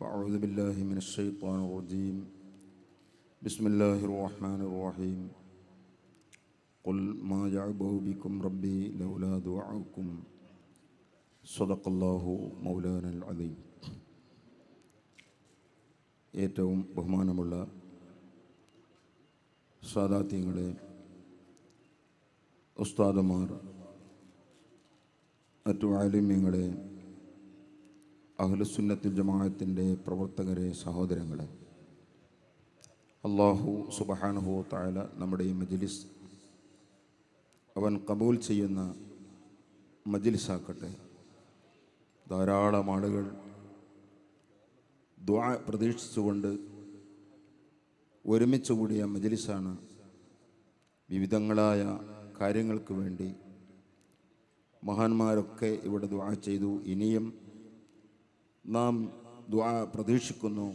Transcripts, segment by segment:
فأعوذ بالله من الشيطان الرجيم بسم الله الرحمن الرحيم قل ما يعبه بكم ربي لولا دعاؤكم صدق الله مولانا العظيم ഏറ്റവും ബഹുമാനമുള്ള സാദാത്യങ്ങളെ ഉസ്താദമാർ മറ്റു ആലിമ്യങ്ങളെ അഹ്ലുസുന്നത്തിൽ ജമാഅത്തിന്റെ പ്രവർത്തകരെ സഹോദരങ്ങളെ. അള്ളാഹു സുബഹാനുഹു താല നമ്മുടെ ഈ മജ്ലിസ് അവൻ കബൂൽ ചെയ്യുന്ന മജ്ലിസാക്കട്ടെ. ധാരാളം ആളുകൾ ദ്വാ പ്രതീക്ഷിച്ചുകൊണ്ട് ഒരുമിച്ച് കൂടിയ മജ്ലിസാണ്. വിവിധങ്ങളായ കാര്യങ്ങൾക്ക് വേണ്ടി മഹാന്മാരൊക്കെ ഇവിടെ ദ്വാ ചെയ്തു. ഇനിയും നാം ദ്വാ പ്രതീക്ഷിക്കുന്നു.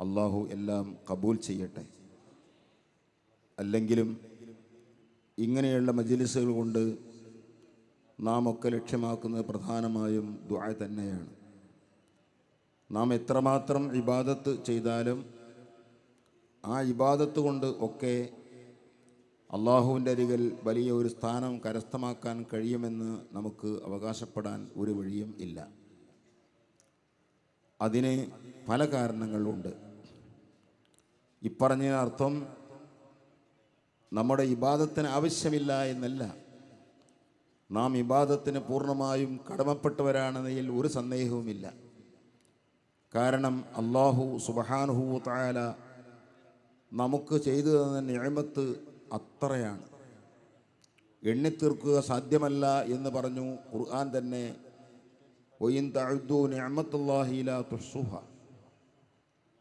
അള്ളാഹു എല്ലാം കബൂൽ ചെയ്യട്ടെ. അല്ലെങ്കിലും ഇങ്ങനെയുള്ള മജിലിസുകൾ കൊണ്ട് നാം ഒക്കെ ലക്ഷ്യമാക്കുന്നത് പ്രധാനമായും ദ്വാ തന്നെയാണ്. നാം എത്രമാത്രം ഇബാദത്ത് ചെയ്താലും ആ ഇബാദത്ത് കൊണ്ട് ഒക്കെ അള്ളാഹുവിന്റെ അരികിൽ വലിയ ഒരു സ്ഥാനം കരസ്ഥമാക്കാൻ കഴിയുമെന്ന് നമുക്ക് അവകാശപ്പെടാൻ ഒരു വഴിയും ഇല്ല. അതിന് പല കാരണങ്ങളുണ്ട്. ഇപ്പറഞ്ഞ അർത്ഥം നമ്മുടെ ഇബാദത്തിന് ആവശ്യമില്ല എന്നല്ല. നാം ഇബാദത്തിന് പൂർണമായും കടമപ്പെട്ടവരാണെന്നതിൽ ഒരു സന്ദേഹവുമില്ല. കാരണം അള്ളാഹു സുബഹാനുഹു തായാല നമുക്ക് ചെയ്തു തന്ന നിയമത്ത് അത്രയാണ്. എണ്ണിത്തീർക്കുക സാധ്യമല്ല എന്ന് പറഞ്ഞു ഖുർആൻ തന്നെ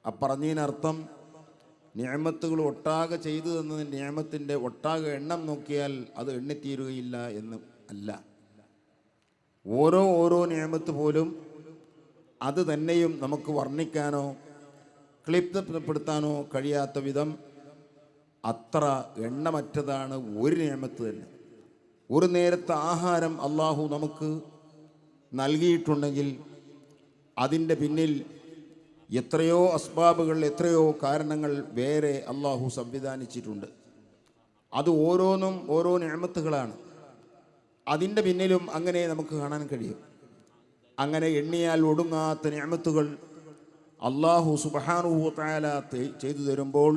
അപ്പറഞ്ഞതിനർത്ഥം നിയമത്തുകൾ ഒട്ടാകെ ചെയ്തു തന്ന നിയമത്തിന്റെ ഒട്ടാകെ എണ്ണം നോക്കിയാൽ അത് എണ്ണിത്തീരുകയില്ല എന്ന് അല്ല. ഓരോ ഓരോ നിയമത്ത് പോലും അത് തന്നെയും നമുക്ക് വർണിക്കാനോ ക്ലിപ്തപ്പെടുത്താനോ കഴിയാത്ത വിധം അത്ര എണ്ണമറ്റതാണ് ഒരു നിയമത്ത് തന്നെ. ഒരു നേരത്തെ ആഹാരം അള്ളാഹു നമുക്ക് നൽകിയിട്ടുണ്ടെങ്കിൽ അതിന്റെ പിന്നിൽ എത്രയോ അസ്ബാബുകൾ എത്രയോ കാരണങ്ങൾ വേറെ അള്ളാഹു സംവിധാനിച്ചിട്ടുണ്ട്. അത് ഓരോന്നും ഓരോ നിഴമത്തുകളാണ് അതിന്റെ പിന്നിലും അങ്ങനെ നമുക്ക് കാണാൻ കഴിയും. അങ്ങനെ എണ്ണിയാൽ ഒടുങ്ങാത്ത നിയമത്തുകൾ അള്ളാഹു സുബഹാനുഹു താല ചെയ്തു തരുമ്പോൾ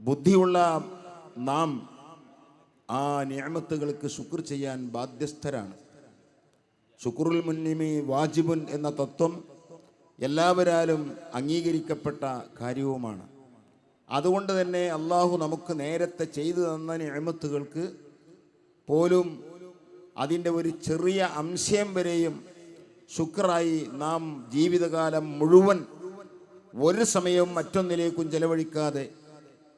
ബുദ്ധിയുള്ള നാം ആ നിയമത്തുകൾക്ക് ശുക്ർ ചെയ്യാൻ ബാധ്യസ്ഥരാണ്. ശുക്രുൽ മുന്നിമി വാജിബുൻ എന്ന തത്വം എല്ലാവരാലും അംഗീകരിക്കപ്പെട്ട കാര്യവുമാണ്. അതുകൊണ്ട് തന്നെ അള്ളാഹു നമുക്ക് നേരത്തെ ചെയ്തു തന്ന നിയമത്തുകൾക്ക് പോലും അതിന്റെ ഒരു ചെറിയ അംശം വരെയും ശുക്രായി നാം ജീവിതകാലം മുഴുവൻ ഒരു സമയവും മറ്റൊന്നിലേക്കും ചെലവഴിക്കാതെ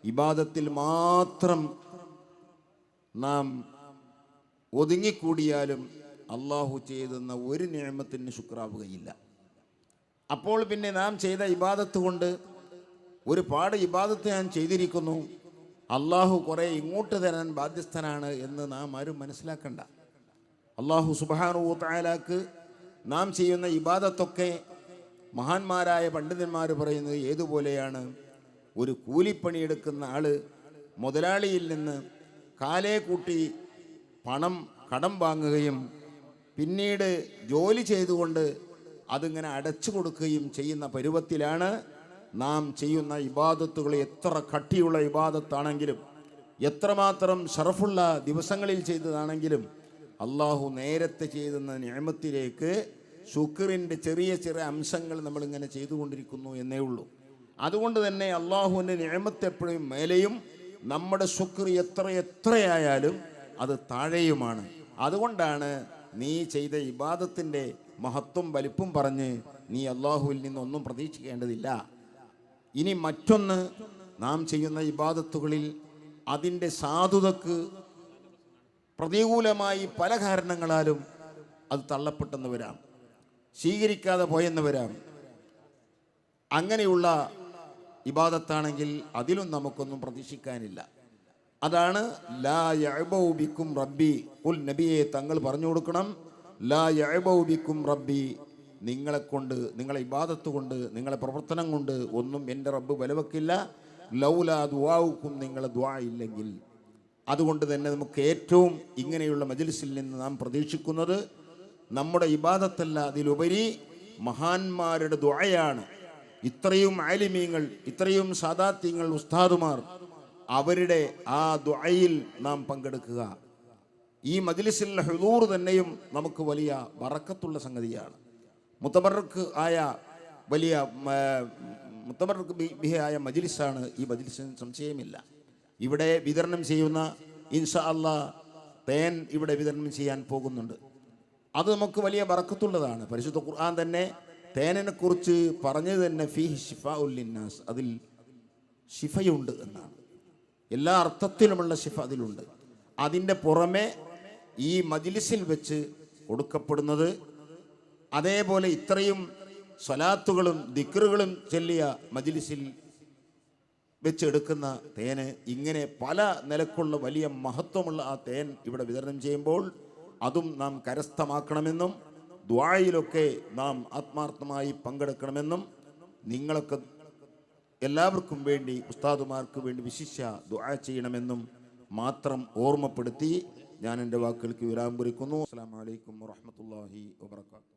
ഇബാദത്തിൽ മാത്രം നാം ഒതുങ്ങിക്കൂടിയാലും അള്ളാഹു ചെയ്തെന്ന ഒരു നിയമത്തിന് ശുക്രാവുകയില്ല. അപ്പോൾ പിന്നെ നാം ചെയ്ത ഇബാദത്ത് കൊണ്ട് ഒരുപാട് ഇബാദത്ത് ഞാൻ ചെയ്തിരിക്കുന്നു. അള്ളാഹു കുറേ ഇങ്ങോട്ട് തരാൻ ബാധ്യസ്ഥനാണ് എന്ന് നാം ആരും മനസ്സിലാക്കണ്ട. അള്ളാഹു സുബാനു തായാലാക്ക് നാം ചെയ്യുന്ന ഇബാദത്തൊക്കെ മഹാന്മാരായ പണ്ഡിതന്മാർ പറയുന്നത് ഏതുപോലെയാണ്? ഒരു കൂലിപ്പണിയെടുക്കുന്ന ആൾ മുതലാളിയിൽ നിന്ന് കാലേ കൂട്ടി പണം കടം വാങ്ങുകയും പിന്നീട് ജോലി ചെയ്തുകൊണ്ട് അതിങ്ങനെ അടച്ചു കൊടുക്കുകയും ചെയ്യുന്ന പരുവത്തിലാണ് നാം ചെയ്യുന്ന ഇബാദത്തുകൾ എത്ര കട്ടിയുള്ള ഇബാദത്താണെങ്കിലും എത്രമാത്രം ഷറഫുള്ള ദിവസങ്ങളിൽ ചെയ്തതാണെങ്കിലും അള്ളാഹു നേരത്തെ ചെയ്തെന്ന നിയമത്തിലേക്ക് ശുക്രിന്റെ ചെറിയ ചെറിയ അംശങ്ങൾ നമ്മളിങ്ങനെ ചെയ്തുകൊണ്ടിരിക്കുന്നു എന്നേ ഉള്ളൂ. അതുകൊണ്ട് തന്നെ അള്ളാഹുവിന്റെ നിയമത്തെപ്പോഴും മേലെയും നമ്മുടെ ശുക്ർ എത്ര എത്രയായാലും അത് താഴെയുമാണ്. അതുകൊണ്ടാണ് നീ ചെയ്ത ഇബാദത്തിന്റെ മഹത്വം വലിപ്പം പറഞ്ഞ് നീ അള്ളാഹുവിൽ നിന്നൊന്നും പ്രതീക്ഷിക്കേണ്ടതില്ല. ഇനി മറ്റൊന്ന് നാം ചെയ്യുന്ന ഇബാദത്തുകളിൽ അതിന്റെ സാധുതക്ക് പ്രതികൂലമായി പല കാരണങ്ങളാലും അത് തള്ളപ്പെട്ടെന്ന് വരാം സ്വീകരിക്കാതെ പോയെന്ന് വരാം അങ്ങനെയുള്ള ഇബാദത്താണെങ്കിൽ അതിലും നമുക്കൊന്നും പ്രതീക്ഷിക്കാനില്ല. അതാണ് ലാ റബ്ബി. ഉൽ നബിയെ തങ്ങൾ പറഞ്ഞു കൊടുക്കണം. ലാ റബ്ബി. നിങ്ങളെ കൊണ്ട് നിങ്ങളെ ഇബാദത്ത് കൊണ്ട് നിങ്ങളെ പ്രവർത്തനം കൊണ്ട് ഒന്നും എന്റെ റബ്ബ് വിലവെക്കില്ല. ലൗലാ ദുവാവുക്കും നിങ്ങളെ ദ്വാ ഇല്ലെങ്കിൽ. അതുകൊണ്ട് തന്നെ നമുക്ക് ഏറ്റവും ഇങ്ങനെയുള്ള മജ്ലിസിൽ നിന്ന് നാം പ്രതീക്ഷിക്കുന്നത് നമ്മുടെ ഇബാദത്തല്ല അതിലുപരി മഹാന്മാരുടെ ദ്വായാണ് ഇത്രയും ആലിമീങ്ങൾ ഇത്രയും സാദാത്യങ്ങൾ ഉസ്താദുമാർ അവരുടെ ആ ദ്വായിൽ നാം പങ്കെടുക്കുക. ഈ മജിലിസിലെ ഹുദൂർ തന്നെയും നമുക്ക് വലിയ വറക്കത്തുള്ള സംഗതിയാണ്. മുത്തബർക്ക് ആയ വലിയ മുത്തബർക്ക് ബിഹയായ മജിലിസാണ് ഈ മജിലിസിന് സംശയമില്ല. ഇവിടെ വിതരണം ചെയ്യുന്ന ഇൻഷാ അല്ല തേൻ ഇവിടെ വിതരണം ചെയ്യാൻ പോകുന്നുണ്ട്. അത് നമുക്ക് വലിയ വറക്കത്തുള്ളതാണ് പരിശുദ്ധ ഖുർആൻ തന്നെ തേനിനെ കുറിച്ച് പറഞ്ഞത് തന്നെ ഫി ഷിഫ ഉല്ലിന്നാസ് അതിൽ ഷിഫയുണ്ട് എന്നാണ്. എല്ലാ അർത്ഥത്തിലുമുള്ള ശിഫ അതിലുണ്ട്. അതിന്റെ പുറമെ ഈ മജിലിസിൽ വെച്ച് കൊടുക്കപ്പെടുന്നത് അതേപോലെ ഇത്രയും സ്വലാത്തുകളും ദിക്റുകളും ചെല്ലിയ മജിലിസിൽ വെച്ചെടുക്കുന്ന തേന് ഇങ്ങനെ പല നിലക്കുള്ള വലിയ മഹത്വമുള്ള ആ തേൻ ഇവിടെ വിതരണം ചെയ്യുമ്പോൾ അതും നാം കരസ്ഥമാക്കണമെന്നും ദ്വായിലൊക്കെ നാം ആത്മാർത്ഥമായി പങ്കെടുക്കണമെന്നും നിങ്ങളൊക്കെ എല്ലാവർക്കും വേണ്ടി ഉസ്താദുമാർക്ക് വേണ്ടി വിശിഷ്യ ദുആ ചെയ്യണമെന്നും മാത്രം ഓർമ്മപ്പെടുത്തി ഞാൻ എന്റെ വാക്കുകൾക്ക് വിരാം കുറിക്കുന്നു. അസ്സാം വലൈക്കും വാഹമത്തല്ലാഹി വാബർക്കാത്തു